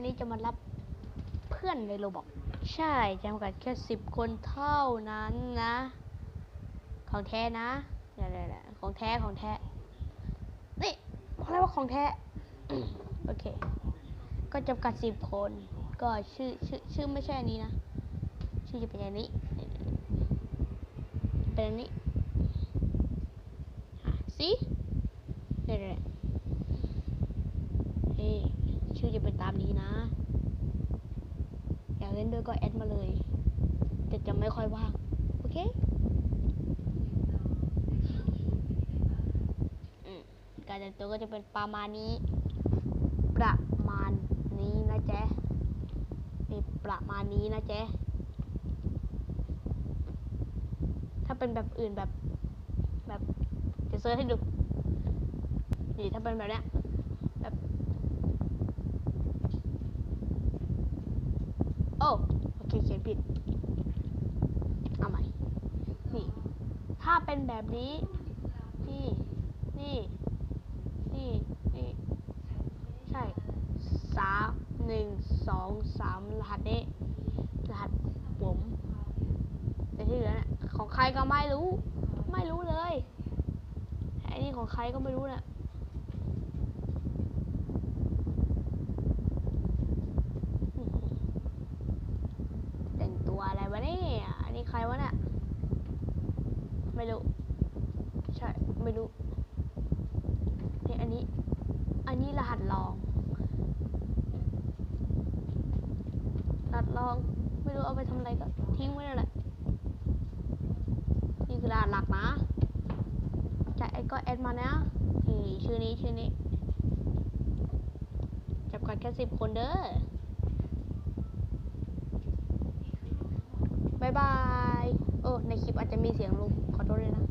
วันนี้จะมารับเพื่อนในโรบอก ใช่จำกัดแค่สิบคนเท่านั้นนะ ของแท้นะนี่ยๆๆของแท้ของแท้ นี่บอกแล้วว่าของแท้ โอเค ก็จำกัดสิบคน ก็ชื่อชื่อชื่อไม่ใช่อันนี้นะ ชื่อจะเป็นอันนี้ เป็นอันนี้อะสิเนี่ยๆๆเฮ้ย ชื่อจะเป็นตามนี้นะ อยากเล่นด้วยก็แอดมาเลย แต่จะไม่ค่อยว่าง โอเคอการแต่งตัวก็จะเป็นประมาณนี้ ประมาณนี้นะแจ๊มีประมาณนี้นะแจ๊ถ้าเป็นแบบอื่นแบบแบบจะเซิร์ชให้ดูนี่ถ้าเป็นแบบเนี้ย แบบ โอ้โอ เคเขียนผิด เอาใหม่ นี่ ถ้าเป็นแบบนี้ นี่ นี่ นี่ นี่ ใช่สามหนึ่งสองสามรหัสนี้รหัสผมแต่ที่เหลือเนี่ยของใครก็ไม่รู้ ไม่รู้เลยไอ้นี่ของใครก็ไม่รู้เนี่ยแต่งตัวอะไรวะเนี่ยอันนี้ใครวะเนี่ย ไม่รู้ ใช่ ไม่รู้นี่อันนี้ อันนี้รหัสลองรหัสลอง ไม่รู้เอาไปทำอะไรก็ ทิ้งไว้นั่นแหละนี่คือรหัสหลักนะจะแอดก็แอดมานะนี่ชื่อนี้ชื่อนี้จับกันแค่สิบคนเด้อบายบาย โอ้ ใน คลิปอาจจะมีเสียงลุงขอโทษด้วยนะ